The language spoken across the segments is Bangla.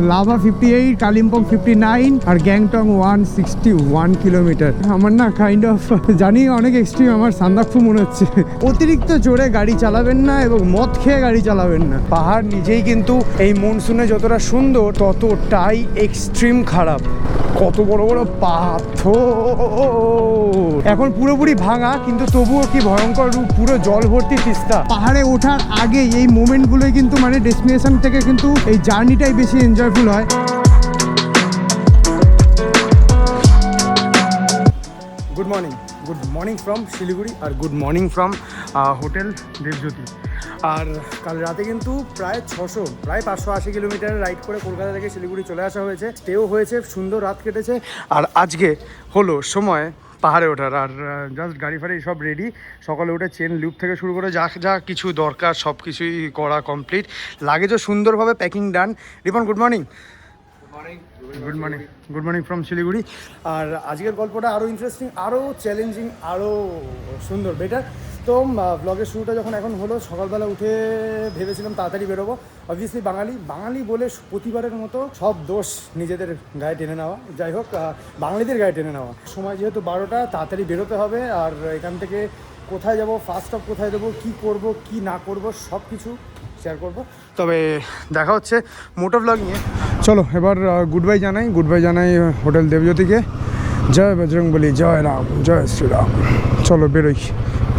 Lava fifty eight Kalimpong fifty nine আর Gangtok one sixty one kilometre আমার না কাইন্ড অফ জানি অনেক এক্সট্রিম আমার সান্দাকফু মনে হচ্ছে। অতিরিক্ত জোরে গাড়ি চালাবেন না এবং মদ খেয়ে গাড়ি চালাবেন না। পাহাড় নিজেই কিন্তু এই মনসুনে যতটা সুন্দর, ততটাই এক্সট্রিম খারাপ। কত বড় বড় পাথর। এখন পুরোপুরি ভাঙা, কিন্তু তবুও কি ভয়ঙ্কর রূপ, পুরো জল ভর্তি তিস্তা। পাহাড়ে ওঠার আগে এই মোমেন্টগুলোই কিন্তু মানে ডেস্টিনেশন থেকে কিন্তু এই জার্নিটাই বেশি এনজয়ফুল হয়। Good morning good morning from Siliguri R good morning from hotel Debjyoti. আর কাল রাতে কিন্তু প্রায় ছশো, প্রায় পাঁচশো আশি কিলোমিটার রাইড করে কলকাতা থেকে শিলিগুড়ি চলে আসা হয়েছে। স্টেও হয়েছে, সুন্দর রাত কেটেছে। আর আজকে হলো সময় পাহাড়ে ওঠার। আর জাস্ট গাড়ি ফাড়ি সব রেডি সকালে উঠে চেন লুপ থেকে শুরু করে যা যা কিছু দরকার সব কিছুই করা কমপ্লিট লাগেজও সুন্দরভাবে packing done Ripon good morning good morning good morning from Siliguri. আর আজকের গল্পটা আরও ইন্টারেস্টিং আরও চ্যালেঞ্জিং আরও সুন্দর বেটার তো ব্লগের শুরুটা যখন এখন হলো, সকালবেলা উঠে ভেবেছিলাম তাড়াতাড়ি বেরোবো। অবভিয়াসলি বাঙালি বাঙালি বলে প্রতিবারের মতো সব দোষ নিজেদের গায়ে টেনে নেওয়া। যাই হোক বাঙালিদের গায়ে টেনে নেওয়া। সময় যেহেতু বারোটা, তাড়াতাড়ি বেরোতে হবে। আর এখান থেকে কোথায় যাব ফার্স্ট অফ কোথায় দেবো, কী করব, কি না করব, সব কিছু শেয়ার করব। তবে দেখা হচ্ছে মোটো ব্লগ নিয়ে। চলো, এবার গুড বাই জানাই। গুড বাই জানাই হোটেল দেবজ্যোতিকে। জয় বজরং বলি জয় রাম, জয় শ্রীরাম। চলো বেরোই।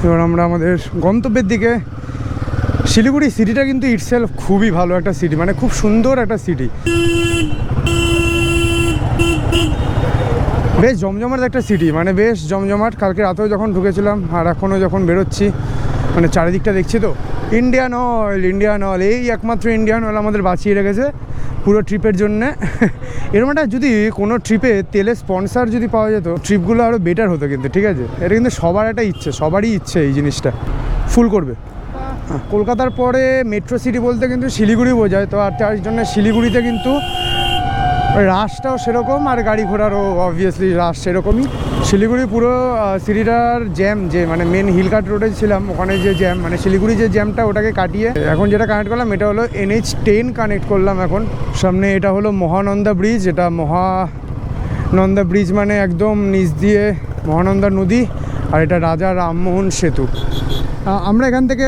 এবার আমরা আমাদের গন্তব্যের দিকে। শিলিগুড়ি সিটিটা কিন্তু ইটসেলফ খুবই ভালো একটা সিটি মানে খুব সুন্দর একটা সিটি বেশ জমজমাট একটা সিটি মানে বেশ জমজমাট। কালকে রাতেও যখন ঢুকেছিলাম, আর এখনও যখন বেরোচ্ছি মানে চারিদিকটা দেখছি তো ইন্ডিয়ান অয়েল ইন্ডিয়ান অয়েল এই একমাত্র ইন্ডিয়ান অয়েল আমাদের বাঁচিয়ে রেখেছে। পুরো ট্রিপের জন্যে। এরকম একটা যদি কোনো ট্রিপে তেলের স্পন্সার যদি পাওয়া যেত ট্রিপগুলো আরও বেটার হতো কিন্তু ঠিক আছে? এটা কিন্তু সবার একটা ইচ্ছে সবারই ইচ্ছে এই জিনিসটা। ফুল করবে। হ্যাঁ, কলকাতার পরে মেট্রো সিটি বলতে কিন্তু শিলিগুড়ি বোঝায় তো আর তার জন্য শিলিগুড়িতে কিন্তু রাশটাও সেরকম আর গাড়ি ঘোড়ারও অবভিয়াসলি রাশ সেরকমই। শিলিগুড়ি পুরো সিটিটার জ্যাম যে মানে মেন হিলকাট রোডে ছিলাম, ওখানে যে জ্যাম মানে শিলিগুড়ি যে জ্যামটা ওটাকে কাটিয়ে এখন যেটা কানেক্ট করলাম, এটা হলো এনএইচ টেন কানেক্ট করলাম এখন। সামনে এটা হলো মহানন্দা ব্রিজ এটা মহানন্দা ব্রিজ মানে একদম নিচ দিয়ে মহানন্দা নদী, আর এটা রাজা রামমোহন সেতু। আমরা এখান থেকে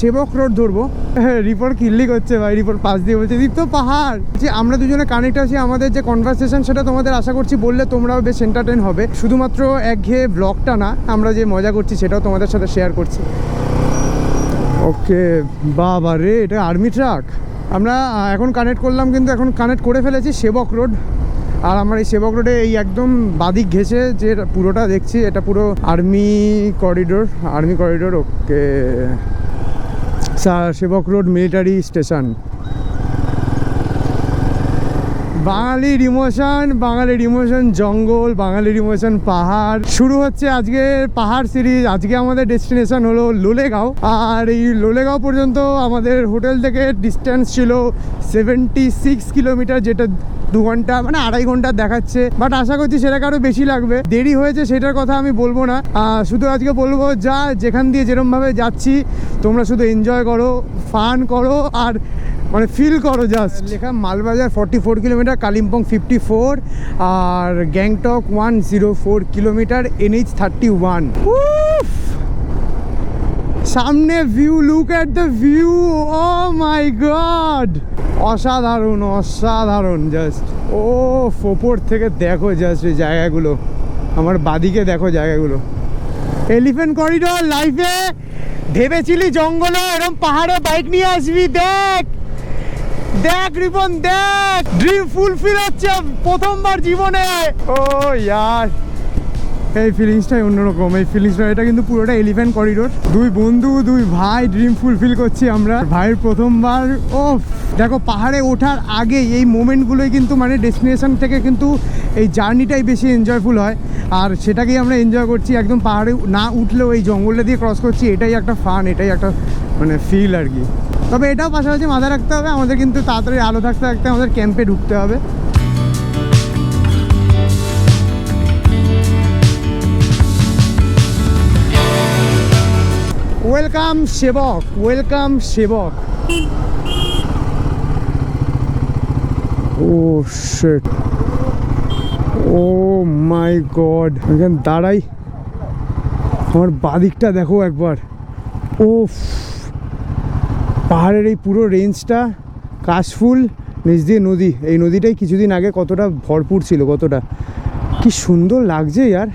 সেবক রোড ধরবো। রিপোর্ট কিল্লি করছে ভাই? রিপোর্ট পাশ দিয়ে বলছে, দীপ্ত পাহাড়! যে আমরা দুজনে কানেক্ট আছি, আমাদের যে কনভারসেশন সেটা তোমাদের আশা করছি, বললে তোমরাও বেশ এন্টারটেন হবে। শুধুমাত্র একঘেয়ে ব্লগটা না, আমরা যে মজা করছি সেটাও তোমাদের সাথে শেয়ার করছি। ওকে বাবা রে এটা আর্মি ট্রাক আমরা এখন কানেক্ট করলাম, কিন্তু এখন কানেক্ট করে ফেলেছি সেবক রোড। আর আমার এই সেবক রোডে এই একদম বাদিক ঘেসে যে পুরোটা দেখছি, এটা পুরো army corridor army corridor, okay. Sevoke road military station. বাঙালির ইমোশন বাঙালির ইমোশন জঙ্গল বাঙালির ইমোশন পাহাড়। শুরু হচ্ছে আজকে পাহাড় সিরিজ, আজকে আমাদের ডেস্টিনেশন হলো লোলেগাঁও। আর এই লোলেগাঁও পর্যন্ত আমাদের হোটেল থেকে ডিস্টেন্স ছিল সেভেন্টি সিক্স কিলোমিটার, যেটা দু ঘণ্টা মানে আড়াই ঘণ্টা দেখাচ্ছে। বাট আশা করছি সেটাকে আরও বেশি লাগবে। দেরি হয়েছে সেটার কথা আমি বলব না। শুধু আজকে বলব, যা যেখান দিয়ে যেরমভাবে যাচ্ছি, তোমরা শুধু এনজয় করো ফান করো, আর মানে ফিল করো জাস্ট লেখা Malbazar forty four kilometre, Kalimpong fifty four আর Gangtok one zero four kilometre NH thirty one সামনে view look at the view oh my god অসাধারণ অসাধারণ জাস্ট ও ওপর থেকে দেখো জাস্ট এই জায়গাগুলো। আমার বাদিকে দেখো জায়গাগুলো। এলিফেন্ট করিডোর লাইফে ভেবেছিলি জঙ্গলে এরকম পাহাড়ে বাইক নিয়ে আসবি? দেখ! দেখ, রিপন, দেখ! ড্রিম ফুলফিল হচ্ছে প্রথমবার জীবনে। ও, ইয়ার। এই ফিলিংসটাই অন্যরকম। এই ফিলিংসটা এটা কিন্তু পুরোটা এলিফ্যান্ট করিডোর দুই বন্ধু, দুই ভাই ড্রিম ফুলফিল করছি আমরা। ভাইয়ের প্রথমবার ও দেখো, পাহাড়ে ওঠার আগে এই মোমেন্টগুলোই কিন্তু মানে ডেস্টিনেশন থেকে কিন্তু এই জার্নিটাই বেশি এনজয়ফুল হয়। আর সেটাকেই আমরা এনজয় করছি একদম পাহাড়ে না উঠলেও এই জঙ্গলটা দিয়ে ক্রস করছি, এটাই একটা ফান এটাই একটা মানে ফিল আর কি। তবে এটাও পাশাপাশি মাথায় রাখতে হবে, আমাদের কিন্তু তাড়াতাড়ি আলো থাকতে থাকতে আমাদের ক্যাম্পে ঢুকতে হবে। ওয়েলকাম সেবক ওয়েলকাম সেবক ও শেট ও মাই গড এখানে দাঁড়াই। আমার বাদিকটা দেখো একবার। ও পাহাড়ের এই পুরো রেঞ্জটা কাশফুল, নিচ দিয়ে নদী। এই নদীটাই কিছুদিন আগে কতটা ভরপুর ছিল, কতটা। কি সুন্দর লাগছে, ইয়ার।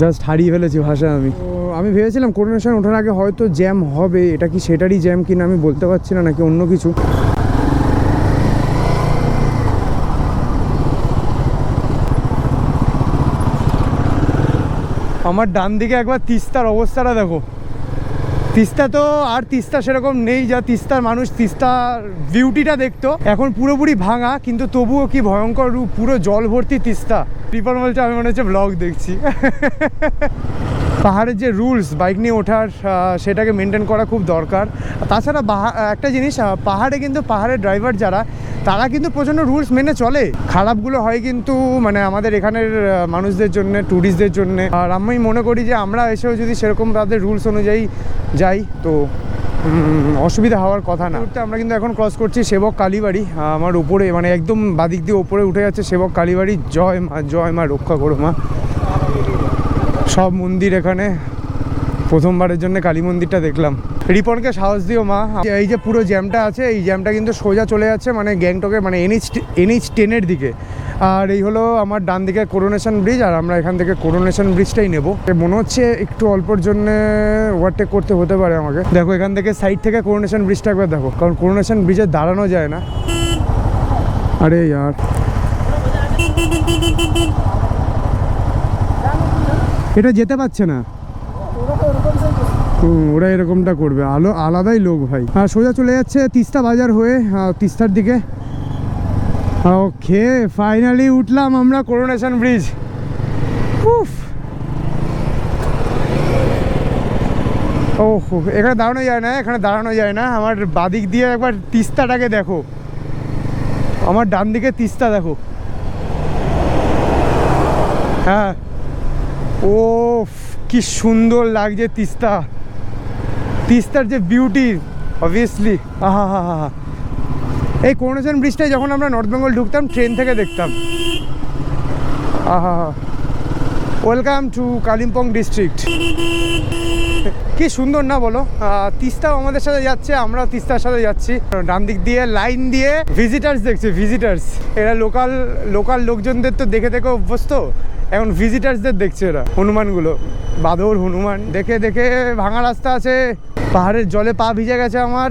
জাস্ট হারিয়ে ফেলেছি ভাষা আমি। আমি ভেবেছিলাম করোনেশন ওঠার আগে হয়তো জ্যাম হবে। এটা কি সেটারই জ্যাম কিনা আমি বলতে পারছি না, নাকি অন্য কিছু? আমার ডান দিকে একবার তিস্তার অবস্থাটা দেখো। তিস্তা তো আর তিস্তা সেরকম নেই যা তিস্তার মানুষ তিস্তার বিউটিটা দেখতো। এখন পুরোপুরি ভাঙা, কিন্তু তবুও কি ভয়ঙ্কর রূপ, পুরো জল ভর্তি তিস্তা। পিপল বলছে আমি মনে হচ্ছে ব্লগ দেখছি। পাহাড়ের যে রুলস, বাইক নিয়ে ওঠার সেটাকে মেনটেন করা খুব দরকার। তাছাড়া একটা জিনিস পাহাড়ে কিন্তু পাহাড়ের ড্রাইভার যারা, তারা কিন্তু প্রচণ্ড রুলস মেনে চলে। খারাপগুলো হয় কিন্তু মানে আমাদের এখানের মানুষদের জন্য ট্যুরিস্টদের জন্য। আর আমি মনে করি যে আমরা এসেও যদি সেরকম তাদের রুলস অনুযায়ী যাই, তো অসুবিধা হওয়ার কথা না। আমরা কিন্তু এখন ক্রস করছি সেবক কালীবাড়ি। আমার উপরে মানে একদম বাদিক দিয়ে উপরে উঠে যাচ্ছে সেবক কালীবাড়ি। জয় মা জয় মা, রক্ষা করো মা। সব মন্দির এখানে। প্রথমবারের জন্য কালী মন্দিরটা দেখলাম। রিপনকে সাহস দিও মা। এই যে পুরো জ্যামটা আছে, এই জ্যামটা কিন্তু সোজা চলে যাচ্ছে মানে গ্যাংটকে মানে এনএইচ এনএইচ টেনের দিকে। আর এই হলো আমার ডান দিকে করোনেশন ব্রিজ আর আমরা এখান থেকে করোনেশন ব্রিজটাই নেব। মনে হচ্ছে একটু অল্পর জন্য ওভারটেক করতে হতে পারে আমাকে। দেখো, এখান থেকে সাইড থেকে করোনেশন ব্রিজটা একবার দেখো। কারণ করোনেশন ব্রিজে দাঁড়ানো যায় না। আরে, ইয়ার। এটা যেতে পারছে না। হুম, ওরা এরকমটা করবে। আলো আলাদাই লোক ভাই। আর সোজা চলে যাচ্ছে তিস্তা বাজার হয়ে তিস্তার দিকে। ওকে ফাইনালি উঠলাম আমরা করোনেশন ব্রিজ উফ। ও এখানে দাঁড়ানো যায় না এখানে দাঁড়ানো যায় না। আমার বাদিক দিয়ে একবার তিস্তাটাকে দেখো। আমার ডান দিকে তিস্তা দেখো। হ্যাঁ। ও কি সুন্দর লাগছে তিস্তা। তিস্তার যে বিউটি অবভিয়াসলি আহা, হা হা এই করোনেশন ব্রিজটাই যখন আমরা নর্থ বেঙ্গল ঢুকতাম ট্রেন থেকে দেখতাম। আহা ওয়েলকাম টু কালিম্পং ডিস্ট্রিক্ট কি সুন্দর না বলো? তিস্তাও আমাদের সাথে যাচ্ছে আমরাও তিস্তার সাথে যাচ্ছি। ডান দিক দিয়ে লাইন দিয়ে ভিজিটার্স দেখছি ভিজিটার্স এরা লোকাল লোকাল লোকজনদের তো দেখে দেখে অভ্যস্ত। এখন ভিজিটার্সদের দেখছে এরা, হনুমানগুলো। বাদর হনুমান। দেখে দেখে ভাঙা রাস্তা আছে। পাহাড়ের জলে পা ভিজে গেছে আমার।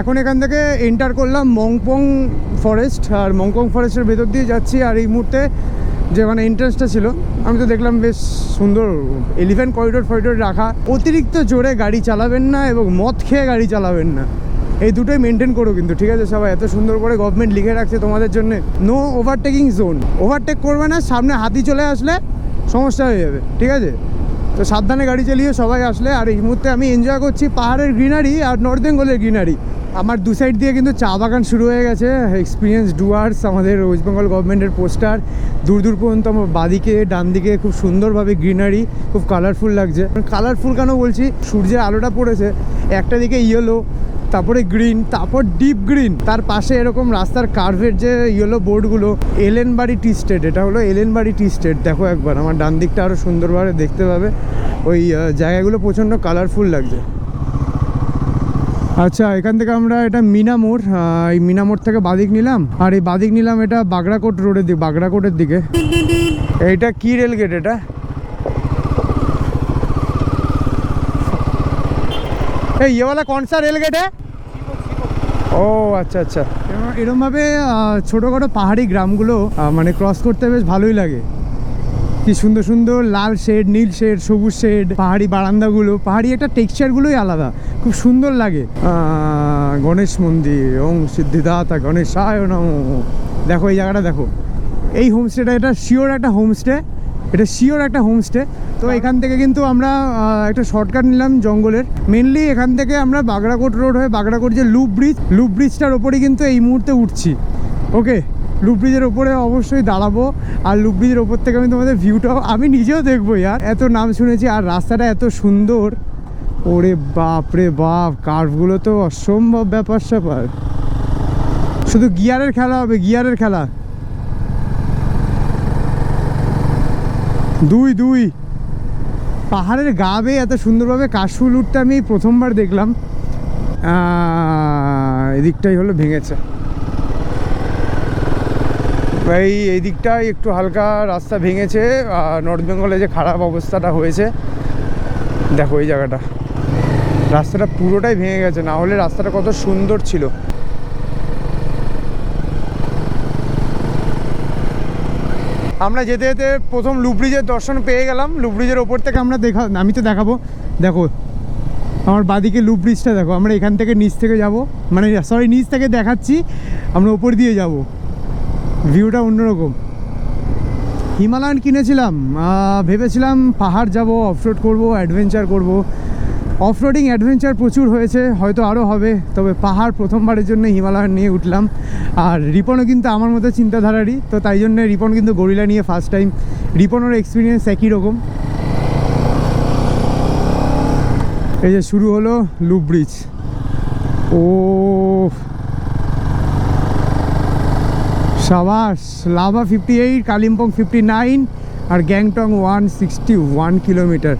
এখন এখান থেকে এন্টার করলাম মংপং ফরেস্ট আর মংপং ফরেস্টের ভেতর দিয়ে যাচ্ছি। আর এই মুহূর্তে যে মানে এন্ট্রান্সটা ছিল, আমি তো দেখলাম বেশ সুন্দর এলিফ্যান্ট করিডোর ফরিডোর রাখা। অতিরিক্ত জোরে গাড়ি চালাবেন না এবং মদ খেয়ে গাড়ি চালাবেন না। এই দুটোই মেনটেন করো কিন্তু, ঠিক আছে সবাই? এত সুন্দর করে গভর্নমেন্ট লিখে রাখছে তোমাদের জন্য। নো ওভারটেকিং জোন ওভারটেক করবে না, সামনে হাতি চলে আসলে সমস্যা হয়ে যাবে, ঠিক আছে? তো সাবধানে গাড়ি চালিয়ে সবাই আসলে, আর এই মুহূর্তে আমি এনজয় করছি পাহাড়ের গ্রিনারি আর নর্থ বেঙ্গলের গ্রিনারি আমার দু সাইড দিয়ে কিন্তু চা বাগান শুরু হয়ে গেছে। এক্সপিরিয়েন্স ডুয়ার্স আমাদের ওয়েস্ট বেঙ্গল গভর্নমেন্টের পোস্টার দূর দূর পর্যন্ত আমার বাদিকে ডান দিকে খুব সুন্দরভাবে গ্রিনারি খুব কালারফুল লাগছে। কালারফুল কেন বলছি? সূর্যের আলোটা পড়েছে, একটা দিকে ইয়েলো তারপরে গ্রিন তারপর ডিপ গ্রিন তার পাশে এরকম রাস্তার কার্ভের যে ইয়েলো বোর্ডগুলো এলেনবাড়ি টি স্টেট এটা হলো এলেনবাড়ি টি স্টেট দেখো একবার, আমার ডান দিকটা আরও সুন্দরভাবে দেখতে পাবে। ওই জায়গাগুলো প্রচণ্ড কালারফুল লাগছে। আচ্ছা এখান থেকে আমরা এটা মিনামোড় এই মিনামোড় থেকে বাদিক নিলাম, আর এই বাদিক নিলাম এটা বাগড়াকোট রোডের দিকে, বাগড়াকোটের দিকে। এইটা কি রেলগেট এটা? এই ইয়েওয়ালা কনসা রেলগেট ও আচ্ছা আচ্ছা। এরমভাবে ছোটোখাটো পাহাড়ি গ্রামগুলো মানে ক্রস করতে বেশ ভালোই লাগে। কি সুন্দর সুন্দর লাল শেড নীল শেড সবুজ শেড পাহাড়ি বারান্দাগুলো পাহাড়ি একটা টেক্সচারগুলোই আলাদা। খুব সুন্দর লাগে। গণেশ মন্দির ওং সিদ্ধিদাতা গণেশায় নম। দেখো এই জায়গাটা দেখো। এই হোমস্টেটা এটা শিওর একটা হোমস্টে এটা শিওর একটা হোমস্টে তো এখান থেকে কিন্তু আমরা একটা শর্টকাট নিলাম জঙ্গলের। মেনলি এখান থেকে আমরা বাগড়াকোট রোড হয়ে বাগড়াকোট যে লুপ ব্রিজ লুপ ব্রিজটার ওপরে কিন্তু এই মুহূর্তে উঠছি। ওকে লুব্রিজের ওপরে অবশ্যই দাঁড়াবো। আর লুব্রিজের ওপর থেকে আমি তোমাদের ভিউটাও আমি নিজেও দেখব ইয়ার। এত নাম শুনেছি আর রাস্তাটা এত সুন্দর। ওরে বাপ রে বাপ, কার্ভগুলো তো অসম্ভব ব্যাপার স্যাপার। শুধু গিয়ারের খেলা হবে, গিয়ারের খেলা। দুই দুই। পাহাড়ের গা বেয়ে এত সুন্দরভাবে কাশু লুটটা আমি প্রথমবার দেখলাম। এদিকটাই হলো ভেঙেছে। এই এই দিকটাই একটু হালকা রাস্তা ভেঙেছে, আর নর্থ বেঙ্গলে যে খারাপ অবস্থাটা হয়েছে, দেখো এই জায়গাটা। রাস্তাটা পুরোটাই ভেঙে গেছে, না হলে রাস্তাটা কত সুন্দর ছিল। আমরা যেতে যেতে প্রথম লুব্রিজের দর্শন পেয়ে গেলাম। লুব্রিজের ওপর থেকে আমরা দেখা, আমি তো দেখাবো। দেখো, আমার বাদিকে লুব্রিজটা দেখো, আমরা এখান থেকে নিচ থেকে যাব। মানে সরি নিচ থেকে দেখাচ্ছি, আমরা ওপর দিয়ে যাব। ভিউটা অন্যরকম। হিমালয়ান কিনেছিলাম ভেবেছিলাম পাহাড় যাব অফরোড করব অ্যাডভেঞ্চার করব। অফরোডিং অ্যাডভেঞ্চার প্রচুর হয়েছে, হয়তো আরও হবে, তবে পাহাড় প্রথমবারের জন্য হিমালয়ান নিয়ে উঠলাম। আর রিপনও কিন্তু আমার মতো চিন্তাধারারই, তো তাই জন্য রিপন কিন্তু গরিলা নিয়ে ফার্স্ট টাইম রিপনের এক্সপিরিয়েন্স একই রকম। এই যে শুরু হলো লুপ ব্রিজ ও সাবাস, Lava fifty eight Kalimpong fifty nine আর Gangtok one sixty one kilometre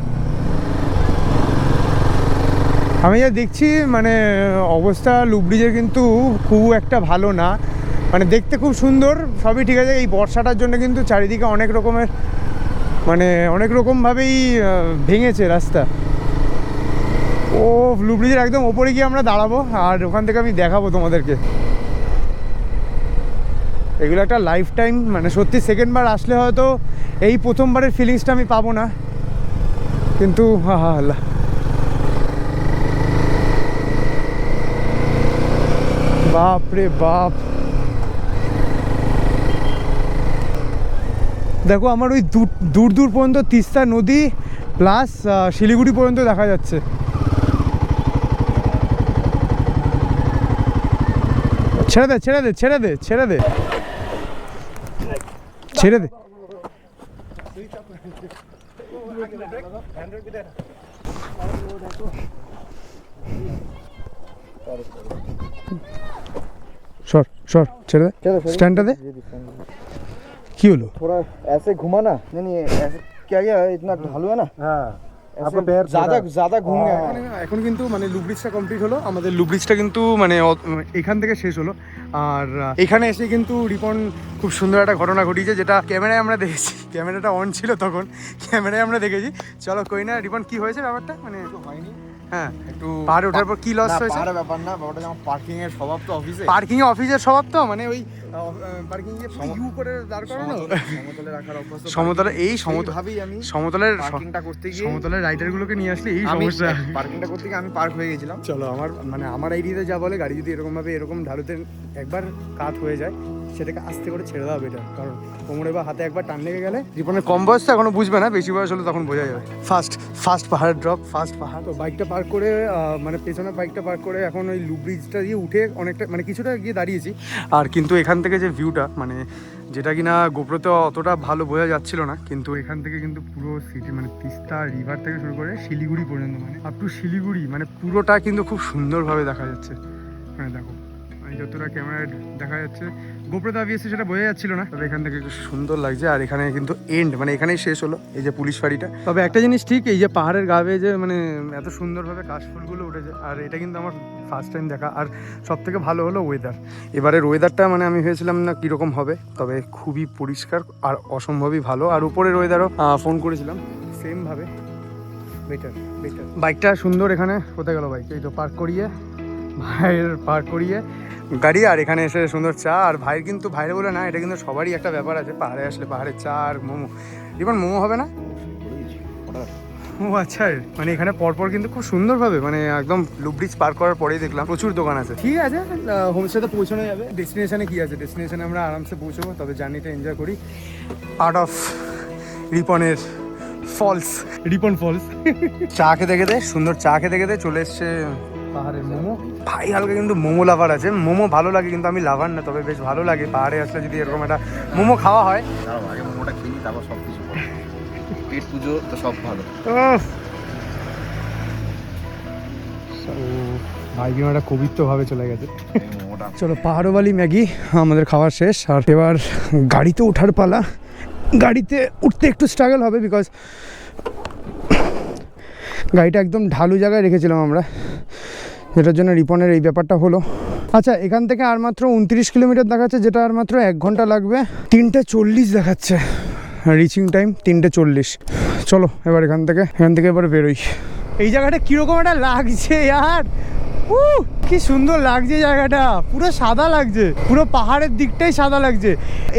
আমি যা দেখছি মানে অবস্থা লুব্রিজের কিন্তু খুব একটা ভালো না। মানে দেখতে খুব সুন্দর, সবই ঠিক আছে। এই বর্ষাটার জন্য কিন্তু চারিদিকে অনেক রকমের মানে অনেক রকমভাবেই ভেঙেছে রাস্তা। ও লুব্রিজের একদম ওপরে গিয়ে আমরা দাঁড়াবো, আর ওখান থেকে আমি দেখাবো তোমাদেরকে। এগুলো একটা লাইফ টাইম মানে সত্যি সেকেন্ডবার আসলে হয়তো এই প্রথমবারের ফিলিংসটা আমি পাবো না। কিন্তু, হা হা, আল্লাহ। বাপ রে বাপ। দেখো, আমার ওই দূর দূর পর্যন্ত তিস্তা নদী প্লাস শিলিগুড়ি পর্যন্ত দেখা যাচ্ছে। ছেড়ে দে ছেড়ে দে ছেড়ে দে ছেড়ে দে। ছেড়ে দে সর সর ছেড়ে দে चलो सर स्टैंड दे কি হলো थोड़ा ऐसे घुमा ना नहीं नहीं ऐसे क्या क्या इतना ढालू है ना হ্যাঁ দাদা মানে এখন কিন্তু মানে লুব্রিজটা কমপ্লিট হলো। আমাদের লুব্রিজটা কিন্তু মানে এখান থেকে শেষ হলো। আর এখানে এসে কিন্তু রিপন খুব সুন্দর একটা ঘটনা ঘটিয়েছে যেটা ক্যামেরায় আমরা দেখেছি। ক্যামেরাটা অন ছিল তখন। ক্যামেরায় আমরা দেখেছি। চলো কই না রিপন কি হয়েছে ব্যাপারটা? মানে হয়নি। হ্যাঁ। একটু পাহাড়ে ওঠার পর কি লস হয়েছে? ব্যাপার না ব্যাপারটা যেমন পার্কিং এর স্বভাব তো অফিসে পার্কিং এ অফিসের স্বভাব তো? মানে ওই পার্কিং এ ইউ করে দাঁড় করানো? সমতলে রাখার অভ্যাস তো সমতলে এই সমতল ভাবেই আমি সমতলের পার্কিংটা করতে গিয়ে সমতলের রাইডারগুলোকে নিয়ে আসলে এই আমি সমস্যা। পার্কিংটা করতে গিয়ে আমি পার্ক হয়ে গেছিলাম। চলো আমার মানে আমার আইডিয়াতে যা বলে গাড়ি যদি এরকম ভাবে এরকম ঢালুতে একবার কাত হয়ে যায় সেটাকে আস্তে করে ছেড়ে দেওয়া বেটার কারণ কোমরে বা হাতে একবার টান লেগে গেলে জীবনের কম বয়স তো এখনও বুঝবে না বেশি বয়স হলে তখন বোঝা যাবে। ফার্স্ট ফার্স্ট পাহাড় ড্রপ ফার্স্ট পাহাড়। তো বাইকটা পার্ক করে মানে পেছনে বাইকটা পার্ক করে এখন ওই লুপ ব্রিজটা দিয়ে উঠে অনেকটা মানে কিছুটা গিয়ে দাঁড়িয়েছি। আর কিন্তু এখান থেকে যে ভিউটা মানে যেটা কিনা গোপ্রোতে অতটা ভালো বোঝা যাচ্ছিল না কিন্তু এখান থেকে কিন্তু পুরো সিটি মানে তিস্তা রিভার থেকে শুরু করে শিলিগুড়ি পর্যন্ত মানে আপ টু শিলিগুড়ি মানে পুরোটা কিন্তু খুব সুন্দরভাবে দেখা যাচ্ছে। মানে দেখো মানে যতটা ক্যামেরায় দেখা যাচ্ছে গোপ্রোতে অবভিয়াসলি সেটা বোঝা যাচ্ছিল না। তবে এখান থেকে খুব সুন্দর লাগছে, আর এখানে কিন্তু এন্ড মানে এখানেই শেষ হলো, এই যে পুলিশ ফাঁড়িটা। তবে একটা জিনিস ঠিক, এই যে পাহাড়ের গাবে যে মানে এত সুন্দরভাবে কাশফুলগুলো উঠেছে, আর এটা কিন্তু আমার ফার্স্ট টাইম দেখা, আর সব থেকে ভালো হলো ওয়েদার এবারের ওয়েদারটা মানে আমি ভেবেছিলাম না কীরকম হবে, তবে খুবই পরিষ্কার আর অসম্ভবই ভালো। আর উপরের ওয়েদারও ফোন করেছিলাম সেমভাবে বেটার বেটার বাইকটা সুন্দর এখানে, কোথায় গেল বাইক এই তো পার্ক করিয়ে ভাইয়ের পার্ক করিয়ে গাড়ি আর এখানে এসে সুন্দর চা আর ভাইয়ের কিন্তু ভাইয়ের বলে না এটা কিন্তু সবারই একটা ব্যাপার আছে পাহাড়ে আসলে পাহাড়ের চা আর মোমো। এবার মোমো হবে না? ও আচ্ছা মানে এখানে পরপর কিন্তু খুব সুন্দরভাবে মানে একদম লুব্রিজ পার করার পরেই দেখলাম প্রচুর দোকান আছে। ঠিক আছে হোমস্টেতে পৌঁছানো যাবে। ডেস্টিনেশনে কি আছে? ডেস্টিনেশনে আমরা আরামসে পৌঁছবো তবে জার্নিটা এনজয় করি। আর্ট অফ রিপনের ফলস রিপন ফলস চা খেতে খেতে সুন্দর চা খেতে খেতে চলে এসছে পাহাড়ের মোমো। ভাই হালকা কিন্তু মোমো লাভার আছে। মোমো ভালো লাগে কিন্তু আমি লাভার না তবে বেশ ভালো লাগে। পাহাড়ে আসলে যদি এরকম একটা মোমো খাওয়া হয়। আগে মোমোটা খেয়ে তারপর সব কিছু পেট পুজো তো সব ভালো। ভাই কিন্তু একটা কবিত্ব ভাবে চলে গেছে। চলো পাহাড়বালি ম্যাগি আমাদের খাওয়া শেষ। আর এবার গাড়িতে ওঠার পালা। গাড়িতে উঠতে একটু স্ট্রাগল হবে বিকজ গাড়িটা একদম ঢালু জায়গায় রেখেছিলাম আমরা। যেটার জন্য রিপনের এই ব্যাপারটা হলো। আচ্ছা এখান থেকে আর মাত্র উনত্রিশ কিলোমিটার দেখাচ্ছে যেটা আর মাত্র এক ঘণ্টা লাগবে। তিনটে চল্লিশ দেখাচ্ছে রিচিং টাইম তিনটে চল্লিশ। চলো এবার এখান থেকে এখান থেকে এবার বেরোই। এই জায়গাটা কীরকম একটা লাগছে উহ, কি সুন্দর লাগছে জায়গাটা। পুরো সাদা লাগছে। পুরো পাহাড়ের দিকটাই সাদা লাগছে।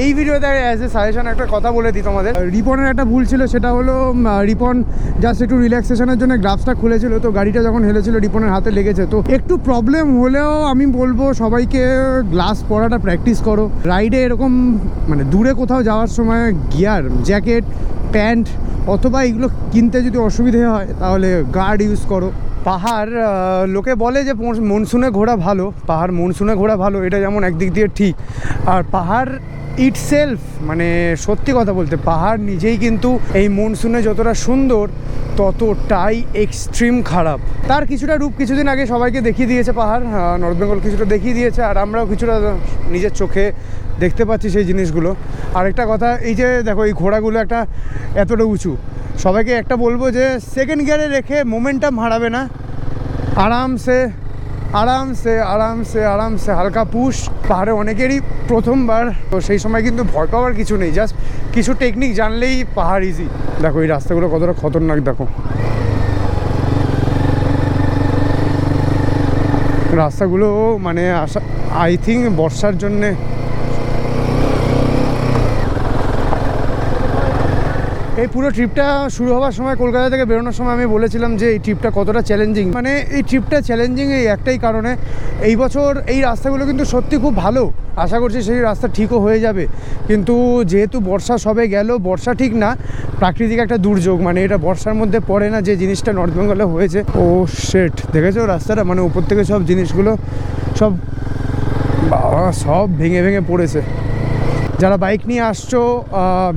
এই ভিডিওতে অ্যাজ এ সাজেশন একটা কথা বলে দিই তোমাদের। রিপনের একটা ভুল ছিল, সেটা হলো রিপন জাস্ট একটু রিল্যাক্সেশনের জন্য গ্লাভসটা খুলেছিল, তো গাড়িটা যখন হেলেছিল, রিপনের হাতে লেগেছে। তো একটু প্রবলেম হলেও আমি বলব, সবাইকে গ্লাস পরাটা প্র্যাকটিস করো। রাইডে এরকম মানে দূরে কোথাও যাওয়ার সময় গিয়ার জ্যাকেট প্যান্ট অথবা এগুলো কিনতে যদি অসুবিধে হয়, তাহলে গার্ড ইউজ করো। পাহাড় লোকে বলে যে মন- মনসুনে ঘোরা ভালো, পাহাড় মনসুনে ঘোরা ভালো, এটা যেমন একদিক দিয়ে ঠিক। আর পাহাড় ইট সেলফ মানে সত্যি কথা বলতে, পাহাড় নিজেই কিন্তু এই মনসুনে যতটা সুন্দর, ততটাই এক্সট্রিম খারাপ। তার কিছুটা রূপ কিছুদিন আগে সবাইকে দেখিয়ে দিয়েছে পাহাড় নর্থ বেঙ্গল কিছুটা দেখিয়ে দিয়েছে, আর আমরাও কিছুটা নিজের চোখে দেখতে পাচ্ছি সেই জিনিসগুলো। আর একটা কথা, এই যে দেখো, এই ঘোড়াগুলো একটা এতটা উঁচু সবাইকে একটা বলব যে সেকেন্ড গিয়ারে রেখে মোমেন্টাম হারাবে না। আরামসে আরামসে আরামসে আরামসে হালকা পুশ পাহাড়ে অনেকেরই প্রথমবার, তো সেই সময় কিন্তু ভয় পাওয়ার কিছু নেই। জাস্ট কিছু টেকনিক জানলেই পাহাড় ইজি দেখো, এই রাস্তাগুলো কতটা খতরনাক, দেখো। রাস্তাগুলো মানে আশা আই থিঙ্ক বর্ষার জন্যে এই পুরো ট্রিপটা শুরু হওয়ার সময়, কলকাতা থেকে বেরোনোর সময় আমি বলেছিলাম যে এই ট্রিপটা কতটা চ্যালেঞ্জিং মানে এই ট্রিপটা চ্যালেঞ্জিং এই একটাই কারণে এই বছর এই রাস্তাগুলো কিন্তু সত্যি খুব ভালো। আশা করছি সেই রাস্তা ঠিকও হয়ে যাবে। কিন্তু যেহেতু বর্ষা সবে গেল, বর্ষা ঠিক না, প্রাকৃতিক একটা দুর্যোগ। মানে এটা বর্ষার মধ্যে পড়ে না যে জিনিসটা নর্থ বেঙ্গলে হয়েছে। ও শেট দেখেছ রাস্তাটা? মানে উপর থেকে সব জিনিসগুলো সব, বাবা, সব ভেঙে ভেঙে পড়েছে। যারা বাইক নিয়ে আসছো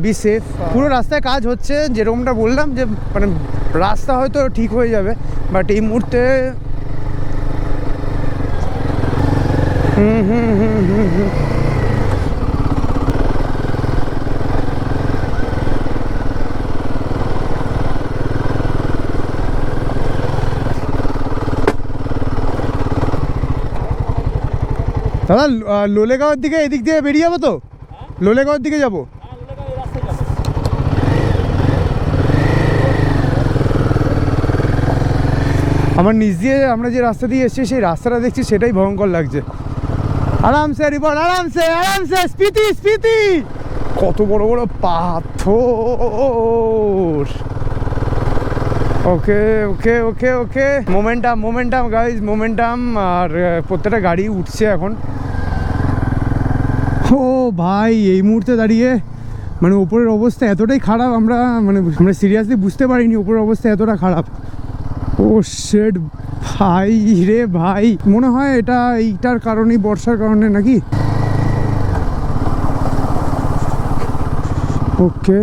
বি সেফ পুরো রাস্তায় কাজ হচ্ছে, যেরকমটা বললাম যে মানে রাস্তা হয়তো ঠিক হয়ে যাবে বাট এই মুহূর্তে দাদা লোলেগাঁওয়ের দিকে এদিক দিয়ে বেরিয়ে যাব তো? লোলেগাঁওয়ের দিকে যাব? আমার নিজ দিয়ে আমরা যে রাস্তা দিয়ে এসেছি, সেই রাস্তাটা দেখছি সেটাই ভয়ঙ্কর লাগছে। আরামসে, রিপন, আরামসে আরামসে, স্পিতি স্পিতি! কত বড় বড় পাথর! Okay okay okay okay. Momentum momentum guys momentum আর প্রত্যেকটা গাড়ি উঠছে এখন। ও ভাই, এই মুহূর্তে দাঁড়িয়ে মানে উপরের অবস্থা এতটাই খারাপ আমরা মানে আমরা সিরিয়াসলি বুঝতে পারিনি উপরের অবস্থা এতটা খারাপ। ও শেড ভাই রে ভাই। মনে হয় এটা এইটার কারণেই, বর্ষার কারণে নাকি? ওকে।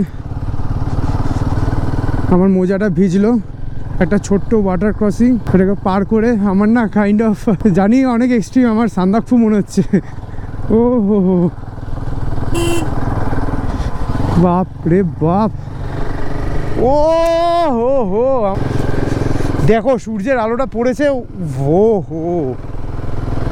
আমার মোজাটা ভিজলো, একটা ছোট্ট ওয়াটার ক্রসিং সেটাকে পার করে, আমার না কাইন্ড অফ জানি অনেক এক্সট্রিম আমার সান্দাকফু মনে হচ্ছে। ও হো হো বাপ। রে বাপ ও হো। হো দেখো, সূর্যের আলোটা পড়েছে। ও হো।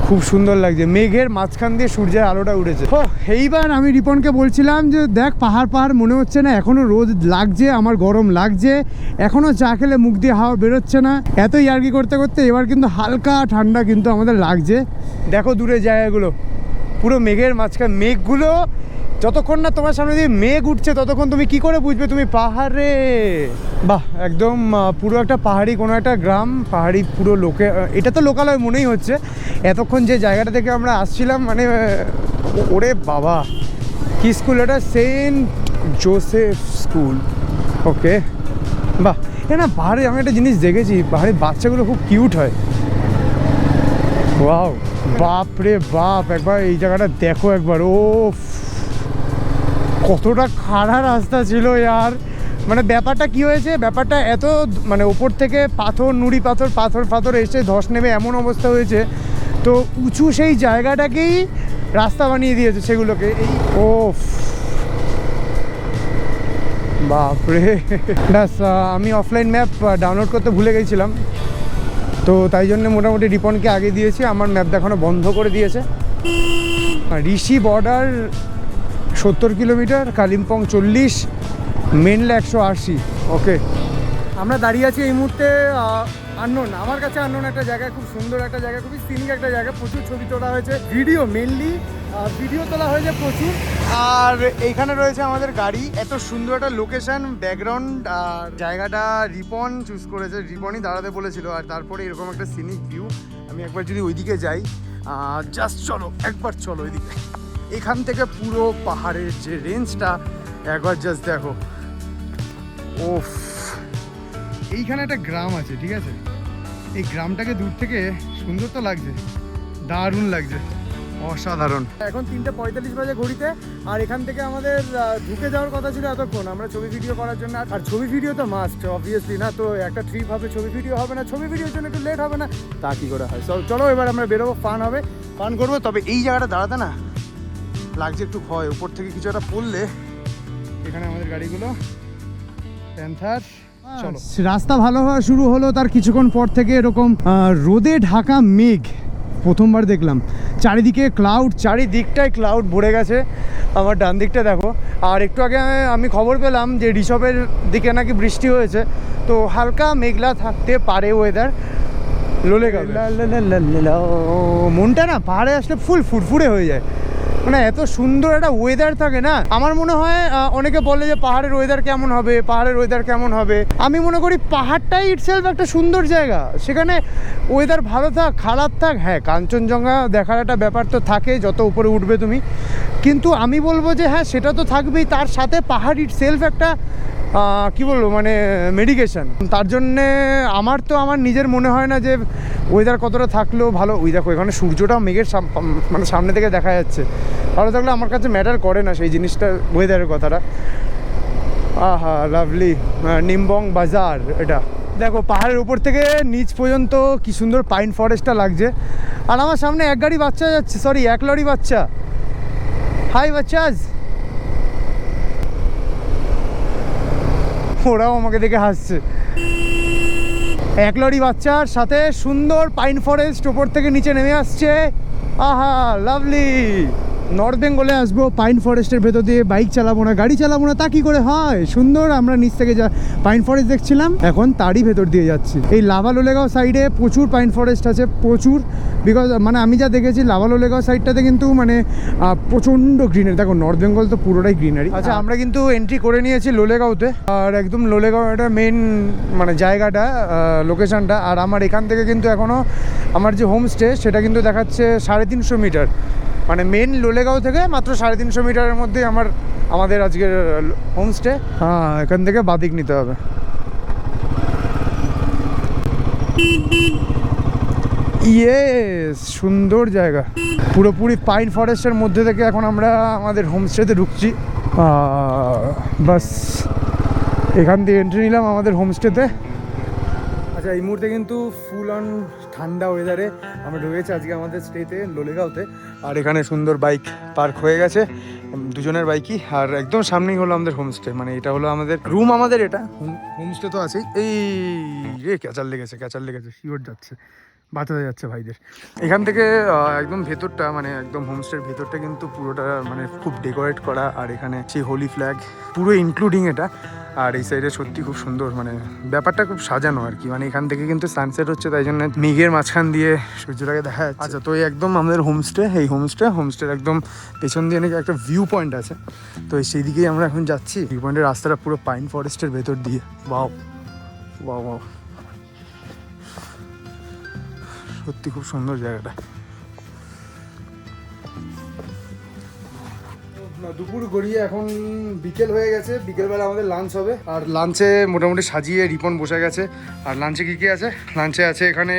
খুব সুন্দর লাগছে। মেঘের মাঝখান দিয়ে সূর্যের আলোটা উঠেছে। এইবার আমি রিপনকে বলছিলাম যে, দেখ, পাহাড় পাহাড়, মনে হচ্ছে না, এখনও রোদ লাগছে, আমার গরম লাগছে। এখনও চা খেলে মুখ দিয়ে হাওয়া বেরোচ্ছে না। এত ইয়ার্কি করতে করতে, এবার কিন্তু হালকা ঠান্ডা কিন্তু আমাদের লাগছে। দেখো দূরে জায়গাগুলো। পুরো মেঘের মাঝখান, মেঘগুলো যতক্ষণ না তোমার সামনে দিয়ে মেঘ উঠছে, ততক্ষণ তুমি কি করে বুঝবে? তুমি পাহাড়ে। বাহ, একদম পুরো একটা পাহাড়ি কোনো একটা গ্রাম, পাহাড়ি পুরো লোকে এটা তো লোকালয় মনেই হচ্ছে। এতক্ষণ যে জায়গাটা থেকে আমরা আসছিলাম মানে ওরে বাবা, কি স্কুল এটা? Saint Joseph school. ওকে, বাহ। এ না, পাহাড়ে আমি একটা জিনিস দেখেছি পাহাড়ি বাচ্চাগুলো খুব কিউট হয়। ওয়াও বাপ রে বাপ, একবার এই জায়গাটা দেখো একবার ও কতটা খাড়া রাস্তা ছিল ইয়ার। মানে ব্যাপারটা কি হয়েছে? ব্যাপারটা এত মানে ওপর থেকে পাথর, নুড়ি পাথর পাথর পাথর এসে ধস নেমে এমন অবস্থা হয়েছে। তো উঁচু সেই জায়গাটাকেই রাস্তা বানিয়ে দিয়েছে সেগুলোকে। এই ও বাপরে। ব্যাস আমি অফলাইন ম্যাপ ডাউনলোড করতে ভুলে গেছিলাম। তো তাই জন্য মোটামুটি রিপনকে আগে দিয়েছি, আমার ম্যাপ দেখানো বন্ধ করে দিয়েছে। ঋষি বর্ডার সত্তর কিলোমিটার, কালিম্পং চল্লিশ মেনলা একশো আশি। ওকে আমরা দাঁড়িয়ে আছি এই মুহূর্তে আননোন আমার কাছে আননোন একটা জায়গা, খুব সুন্দর একটা জায়গা, খুবই সিনিক একটা জায়গা। প্রচুর ছবি তোলা হয়েছে। ভিডিও মেনলি ভিডিও তোলা হয়েছে প্রচুর। আর এইখানে রয়েছে আমাদের গাড়ি। এত সুন্দর একটা লোকেশন ব্যাকগ্রাউন্ড আর জায়গাটা রিপন চুজ করেছে। রিপনই দাঁড়াতে বলেছিল, আর তারপরে এরকম একটা সিনিক ভিউ আমি একবার যদি ওইদিকে যাই জাস্ট চলো, একবার চলো ওইদিকে এখান থেকে পুরো পাহাড়ের যে রেঞ্জটা একবার জাস্ট দেখো। ওফ। এইখানে একটা গ্রাম আছে ঠিক আছে? এই গ্রামটাকে দূর থেকে সুন্দর তো লাগছে দারুণ লাগছে অসাধারণ। এখন তিনটে পঁয়তাল্লিশ বাজে ঘড়িতে আর এখান থেকে আমাদের ঢুকে যাওয়ার কথা ছিল এতক্ষণ। আমরা ছবি ভিডিও করার জন্য আর- ছবি ভিডিও তো মাস্ট অবভিয়াসলি না? তো একটা ট্রিপ হবে ছবি ভিডিও হবে না ছবি ভিডিওর জন্য একটু লেট হবে না? তা কি করে হয়? চল- চলো এবার আমরা বেরোবো ফান হবে। ফান করব তবে এই জায়গাটা দাঁড়াতে না লাগছে একটু ভয়। উপর থেকে কিছু একটা পড়লে এখানে আমাদের গাড়িগুলো প্যান্থার চলো রাস্তা ভালো হওয়া শুরু হলো তার কিছুক্ষণ পর থেকে এরকম রোদে ঢাকা মেঘ প্রথমবার দেখলাম চারিদিকে ক্লাউড চারিদিকটায় ক্লাউড ভরে গেছে আমার ডান দিকটা দেখো আর একটু আগে আমি খবর পেলাম যে ঋষভের দিকে নাকি বৃষ্টি হয়েছে তো হালকা মেঘলা থাকতে পারে ওয়েদার লোলে গাবে মনটা না পাহাড়ে আসলে ফুল ফুরফুরে হয়ে যায় মানে এত সুন্দর একটা ওয়েদার থাকে না? আমার মনে হয় অনেকে বলে যে পাহাড়ের ওয়েদার কেমন হবে, পাহাড়ের ওয়েদার কেমন হবে? আমি মনে করি পাহাড়টাই ইটসেলফ একটা সুন্দর জায়গা। সেখানে ওয়েদার ভালো থাক, খারাপ থাক হ্যাঁ কাঞ্চনজঙ্ঘা দেখার একটা ব্যাপার তো থাকে যত উপরে উঠবে তুমি। কিন্তু আমি বলব যে হ্যাঁ সেটা তো থাকবেই, তার সাথে পাহাড় ইটসেলফ একটা কি বলব মানে মেডিকেশন তার জন্যে আমার তো আমার নিজের মনে হয় না যে ওয়েদার কতটা থাকলেও ভালো। ওই দেখো, এখানে সূর্যটাও মেঘের মানে সামনে থেকে দেখা যাচ্ছে। ভালো থাকলে আমার কাছে ম্যাটার করে না সেই জিনিসটা ওয়েদারের কথাটা। আহা লাভলি নিম্বং বাজার, এটা। দেখো, পাহাড়ের উপর থেকে নিচ পর্যন্ত কি সুন্দর পাইন ফরেস্টটা লাগছে। আর আমার সামনে এক গাড়ি বাচ্চা যাচ্ছে সরি এক লরি বাচ্চা। হাই বাচ্চাজ। ওরাও আমাকে দেখে হাসছে। এক লরি বাচ্চার সাথে সুন্দর পাইন ফরেস্ট ওপর থেকে নিচে নেমে আসছে। আহা লাভলি নর্থ বেঙ্গলে আসব পাইন ফরেস্টের ভেতর দিয়ে বাইক চালাবো না, গাড়ি চালাবো না, তা কি করে হয়? সুন্দর, আমরা নিচ থেকে যা পাইন ফরেস্ট দেখছিলাম, এখন তারই ভেতর দিয়ে যাচ্ছি। এই লাভা লোলেগাঁও সাইডে প্রচুর পাইন ফরেস্ট আছে, প্রচুর বিকজ মানে আমি যা দেখেছি লাভা লোলেগাঁও সাইডটাতে কিন্তু মানে প্রচণ্ড গ্রিনারি দেখো নর্থ বেঙ্গল তো পুরোটাই গ্রিনারি আচ্ছা আমরা কিন্তু এন্ট্রি করে নিয়েছি লোলেগাঁওতে, আর একদম লোলেগাঁও এটা মেন মানে জায়গাটা লোকেশনটা আর আমার এখান থেকে কিন্তু এখনও আমার যে হোমস্টে সেটা কিন্তু দেখাচ্ছে সাড়ে তিনশো মিটার মানে মেন লোলেগাঁও থেকে মাত্র সাড়ে তিনশো মিটারের মধ্যে আমার আমাদের আজকের হোমস্টে হ্যাঁ এখান থেকে বাদিক নিতে হবে। ইয়েস সুন্দর জায়গা। পুরোপুরি পাইন ফরেস্টের মধ্যে থেকে এখন আমরা আমাদের হোমস্টেতে ঢুকছি। বাস এখান দিয়ে এন্ট্রি নিলাম আমাদের হোমস্টেতে আচ্ছা এই মুহূর্তে কিন্তু ফুল অন ঠান্ডা ওয়েদারে আমরা ঢুকেছি আজকে আমাদের স্টেতে লোলেগাঁওতে। আর এখানে সুন্দর বাইক পার্ক হয়ে গেছে। দুজনের বাইকই আর একদম সামনেই হলো আমাদের হোমস্টে মানে এটা হলো আমাদের রুম আমাদের এটা। হোমস্টে তো আছেই। এই রে ক্যাচার লেগেছে ক্যাচার লেগেছে, শিওর যাচ্ছে। বাঁচাতে যাচ্ছে ভাইদের। এখান থেকে একদম ভেতরটা মানে একদম হোমস্টের ভেতরটা কিন্তু পুরোটা মানে খুব ডেকোরেট করা, আর এখানে সেই হোলি ফ্ল্যাগ পুরো ইনক্লুডিং এটা। আর এই সাইডে সত্যি খুব সুন্দর মানে ব্যাপারটা খুব সাজানো আর কি। মানে এখান থেকে কিন্তু সানসেট হচ্ছে, তাই জন্য মেঘের মাঝখান দিয়ে সূর্যটাকে দেখা যাচ্ছে। আচ্ছা তো এই একদম আমাদের হোমস্টে এই হোমস্টে হোমস্টের একদম পেছন দিয়ে নাকি একটা ভিউ পয়েন্ট আছে। তো সেই দিকেই আমরা এখন যাচ্ছি। ভিউ পয়েন্টের রাস্তাটা পুরো পাইন ফরেস্টের ভেতর দিয়ে। বাও বাও বাও সত্যি খুব সুন্দর জায়গাটা। দুপুর গড়িয়ে এখন বিকেল হয়ে গেছে, বিকেলবেলা আমাদের লাঞ্চ হবে। আর লাঞ্চে মোটামুটি সাজিয়ে রিপন বসে গেছে। আর লাঞ্চে কী কী আছে? লাঞ্চে আছে এখানে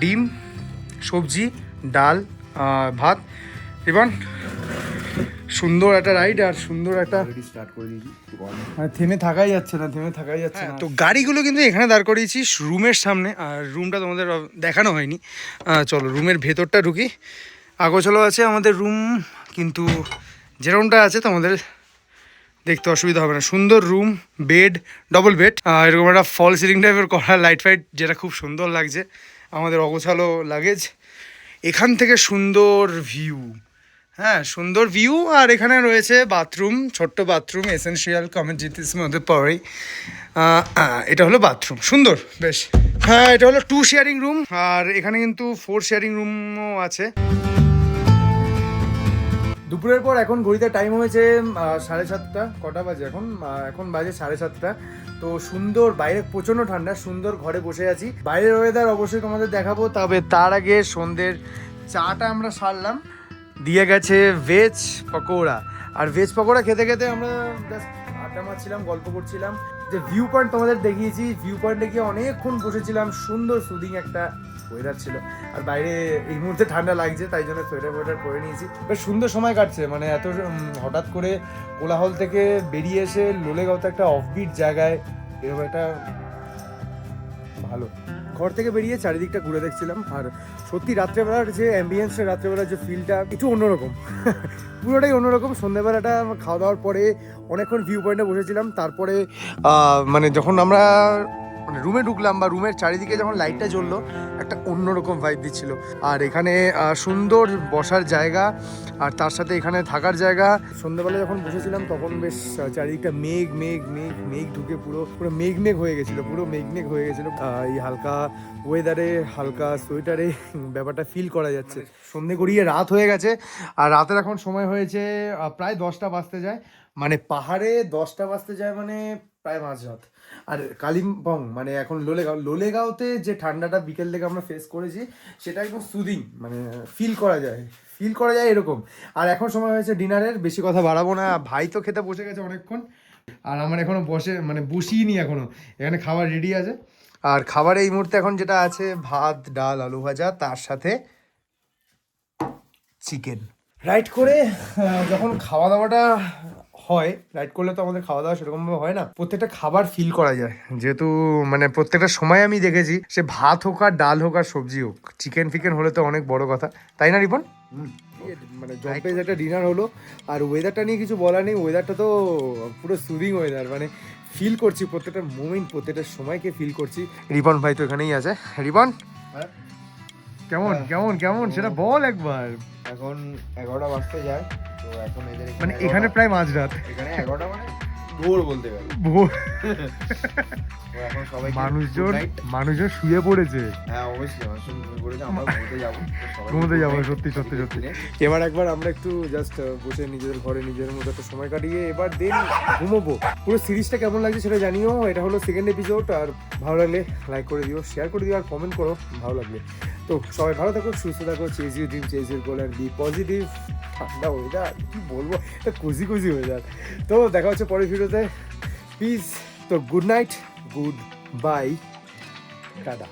ডিম, সবজি, ডাল ভাত। রিপন সুন্দর একটা রাইড আর সুন্দর একটা স্টার্ট করে দিয়েছি একটু আর থেমে থাকাই যাচ্ছে না থেমে থাকাই যাচ্ছে না। তো গাড়িগুলো কিন্তু এখানে দাঁড় করিয়েছি রুমের সামনে আর রুমটা তোমাদের দেখানো হয়নি। চলো রুমের ভেতরটা ঢুকি। আগোছালো আছে আমাদের রুম কিন্তু যেরকমটা আছে তোমাদের দেখতে অসুবিধা হবে না। সুন্দর রুম বেড ডবল বেড এরকম একটা ফল সিলিং টাইপের করা লাইট ফাইট যেটা খুব সুন্দর লাগছে। আমাদের অগোছালো লাগেজ এখান থেকে সুন্দর ভিউ হ্যাঁ সুন্দর ভিউ আর এখানে রয়েছে বাথরুম ছোট্ট বাথরুম এসেন্সিয়াল কমিউনিটিস মধ্যে আহ, এটা হলো বাথরুম সুন্দর বেশ। হ্যাঁ এটা হলো টু শেয়ারিং রুম আর এখানে কিন্তু ফোর শেয়ারিং রুমও আছে। দুপুরের পর এখন ঘড়িতে টাইম হয়েছে সাড়ে সাতটা কটা বাজে এখন? এখন বাজে সাড়ে সাতটা। তো সুন্দর বাইরে প্রচণ্ড ঠান্ডা সুন্দর ঘরে বসে আছি। বাইরের ওয়েদার অবশ্যই তোমাদের দেখাবো তবে তার আগে সন্ধ্যের চাটা আমরা সারলাম। দিয়ে গেছে ভেজ পকোড়া। আর ভেজ পকোড়া খেতে খেতে আমরা আড্ডা মারছিলাম, গল্প করছিলাম। যে ভিউ পয়েন্ট তোমাদের দেখিয়েছি ভিউ পয়েন্টে গিয়ে অনেকক্ষণ বসেছিলাম, সুন্দর সুদিং একটা ওয়েদার ছিল। আর বাইরে এই মুহূর্তে ঠান্ডা লাগছে, তাই জন্য সোয়েটার ফোয়েটার পরে নিয়েছি। বেশ সুন্দর সময় কাটছে মানে এত হঠাৎ করে কোলাহল থেকে বেরিয়ে এসে লোলেগাঁওতে একটা অফবিট জায়গায়, এরকম একটা ভালো। ঘর থেকে বেরিয়ে চারিদিকটা ঘুরে দেখছিলাম। আর সত্যি রাত্রেবেলার যে অ্যাম্বিয়েন্সটা রাত্রেবেলার যে ফিলটা একটু অন্যরকম। পুরোটাই অন্যরকম। সন্ধ্যেবেলাটা খাওয়া দাওয়ার পরে অনেকক্ষণ ভিউ পয়েন্টে বসেছিলাম। তারপরে মানে যখন আমরা মানে রুমে ঢুকলাম বা রুমের চারিদিকে যখন লাইটটা জ্বললো, একটা অন্যরকম ভাইব দিচ্ছিল। আর এখানে সুন্দর বসার জায়গা, আর তার সাথে এখানে থাকার জায়গা। সন্ধ্যাবেলা যখন বসেছিলাম, তখন বেশ চারিদিকটা মেঘ মেঘ মেঘ মেঘ ঢুকে পুরো পুরো মেঘ মেঘ হয়ে গেছিল, পুরো মেঘ মেঘ হয়ে গেছিল। এই হালকা ওয়েদারে হালকা সোয়েটারে ব্যাপারটা ফিল করা যাচ্ছে। সন্ধে গড়িয়ে রাত হয়ে গেছে। আর রাতের এখন সময় হয়েছে প্রায় দশটা বাজতে যায়। মানে পাহাড়ে দশটা বাজতে যায় মানে প্রায় মাঝ মাঝরাত আর কালিম্পং মানে এখন লোলেগাঁও, লোলেগাঁওতে যে ঠান্ডাটা বিকেল থেকে আমরা ফেস করেছি, সেটা একদম সুদিং মানে ফিল করা যায়। ফিল করা যায় এরকম। আর এখন সময় হয়েছে ডিনারের, বেশি কথা বাড়াবো না। ভাই তো খেতে বসে গেছে অনেকক্ষণ। আর আমার এখনও বসে মানে বসিয়ে এখনও। এখানে খাবার রেডি আছে। আর খাবারে এই মুহূর্তে এখন যেটা আছে, ভাত, ডাল, আলু ভাজা, তার সাথে চিকেন রাইড করে যখন খাওয়া দাওয়াটা হয় রাইড করলে তো আমাদের খাওয়া দাওয়া সেরকমভাবে হয় না। প্রত্যেকটা খাবার ফিল করা যায়। যেহেতু মানে প্রত্যেকটা সময় আমি দেখেছি সে ভাত হোক আর ডাল হোক আর সবজি হোক চিকেন ফিকেন হলে তো অনেক বড় কথা। তাই না রিপন? মানে জম্পেজ একটা ডিনার হলো আর ওয়েদারটা নিয়ে কিছু বলার নেই ওয়েদারটা তো পুরো সুদিং ওয়েদার মানে ফিল করছি প্রত্যেকটা মুমেন্ট প্রত্যেকটা সময়কে ফিল করছি। রিপন ভাই তো এখানেই আছে। রিপন? হ্যাঁ। কেমন কেমন কেমন? সেটা বল একবার। এখন এগারোটা বাজতে যায় তো এখন এদের মানে এখানে প্রায় মাঝরাত এখানে এগারোটা মানে ভোর বলতে গেলে। ভোর- এখন সবাই মানুষজন মানুষজন শুয়ে পড়েছে। হ্যাঁ অবশ্যই মানুষজন ঘুমিয়ে পড়েছে আমরা ঘুমোতে যাব। ঘুমোতে যাব, সত্যি, সত্যি, সত্যি। এবার একবার আমরা একটু জাস্ট বসে নিজেদের ঘরে নিজের মতো একটা সময় কাটিয়ে এবার দেন ঘুমোবো। পুরো সিরিজটা কেমন লাগছে সেটা জানিও। এটা হলো সেকেন্ড এপিসোড আর ভালো লাগলে লাইক করে দিও শেয়ার করে দিও আর কমেন্ট করো ভালো লাগলে। তো সবাই ভালো থাকো সুস্থ থাকো chase you dream chase your goal and be positive ঠান্ডা ওয়েদার কি বলব? এটা কুজি কুজি ওয়েদার তো দেখা হচ্ছে পরের ভিডিওতে। প্লিজ তো good night good bye tata.